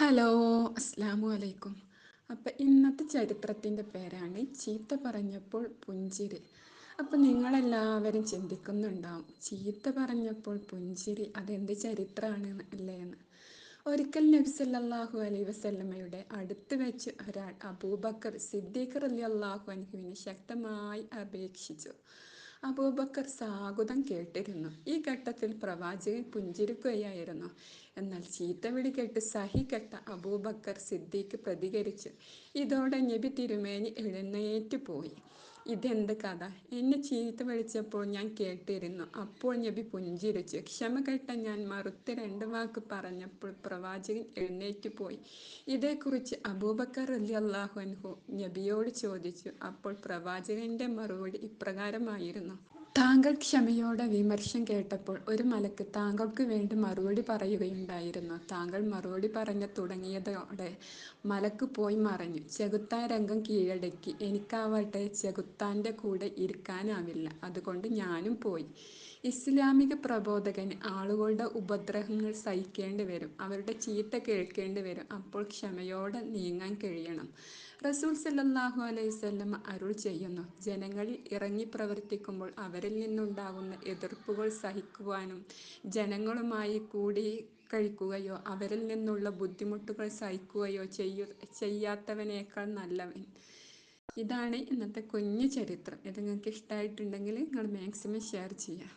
Hello അസ്സാമു അലൈക്കും. അപ്പം ഇന്നത്തെ ചരിത്രത്തിന്റെ പേരാണ് ചീത്ത പറഞ്ഞപ്പോൾ പുഞ്ചിരി. അപ്പം നിങ്ങളെല്ലാവരും ചിന്തിക്കുന്നുണ്ടാവും ചീത്ത പറഞ്ഞപ്പോൾ പുഞ്ചിരി അതെന്ത് ചരിത്രമാണ് അല്ലേ എന്ന് ഒരിക്കൽ നബി സല്ലല്ലാഹു അലൈ വസല്ലമയുടെ അടുത്ത് വെച്ച് ഒരാൾ അബൂബക്കർ സിദ്ദീഖർ അലി അള്ളാഹു അനുഹുവിനെ ശക്തമായി അപേക്ഷിച്ചു. അബൂബക്കർ സാഗുതം കേട്ടിരുന്നു. ഈ ഘട്ടത്തിൽ പ്രവാചകൻ പുഞ്ചിരിക്കുകയായിരുന്നു. എന്നാൽ ചീത്തവിളി കേട്ട് സഹി കെട്ട അബൂബക്കർ സിദ്ദീഖ് പ്രതികരിച്ചു. ഇതോടെ നബി തിരുമേനി എഴുന്നേറ്റ് പോയി. ഇതെന്ത് കഥ? എന്നെ ചീത്ത വിളിച്ചപ്പോൾ ഞാൻ കേട്ടിരുന്നു. അപ്പോൾ നബി പുഞ്ചിരിച്ചു. ക്ഷമ കെട്ട ഞാൻ മറുത്ത് രണ്ട് വാക്ക് പറഞ്ഞപ്പോൾ പ്രവാചകൻ എഴുന്നേറ്റ് പോയി. ഇതേക്കുറിച്ച് അബൂബക്കർ അലി അള്ളാഹു അൻഹു നബിയോട് ചോദിച്ചു. അപ്പോൾ പ്രവാചകന്റെ മറുപടി ഇപ്രകാരമായിരുന്നു. താങ്കൾ ക്ഷമയോടെ വിമർശം കേട്ടപ്പോൾ ഒരു മലക്ക് താങ്കൾക്ക് വേണ്ടി മറുപടി പറയുകയുണ്ടായിരുന്നു. താങ്കൾ മറുപടി പറഞ്ഞു തുടങ്ങിയതോടെ മലക്ക് പോയി മറഞ്ഞു. ചെകുത്താൻ രംഗം കീഴടക്കി. എനിക്കാവട്ടെ ചെകുത്താന്റെ കൂടെ ഇരിക്കാനാവില്ല. അതുകൊണ്ട് ഞാനും പോയി. ഇസ്ലാമിക പ്രബോധകന് ആളുകളുടെ ഉപദ്രവങ്ങൾ സഹിക്കേണ്ടി വരും. അവരുടെ ചീത്ത കേൾക്കേണ്ടി വരും. അപ്പോൾ ക്ഷമയോടെ നീങ്ങാൻ കഴിയണം. റസൂൽ സല്ലാഹു അലൈഹി സ്വല്ലം അരുൾ ചെയ്യുന്നു. ജനങ്ങളിൽ ഇറങ്ങി പ്രവർത്തിക്കുമ്പോൾ അവരിൽ നിന്നുണ്ടാകുന്ന എതിർപ്പുകൾ സഹിക്കുവാനും ജനങ്ങളുമായി കൂടി കഴിക്കുകയോ അവരിൽ നിന്നുള്ള ബുദ്ധിമുട്ടുകൾ സഹിക്കുകയോ ചെയ്യു ചെയ്യാത്തവനേക്കാൾ നല്ലവൻ. ഇതാണ് ഇന്നത്തെ കുഞ്ഞു ചരിത്രം. ഇത് നിങ്ങൾക്ക് ഇഷ്ടമായിട്ടുണ്ടെങ്കിൽ നിങ്ങൾ മാക്സിമം ഷെയർ ചെയ്യുക.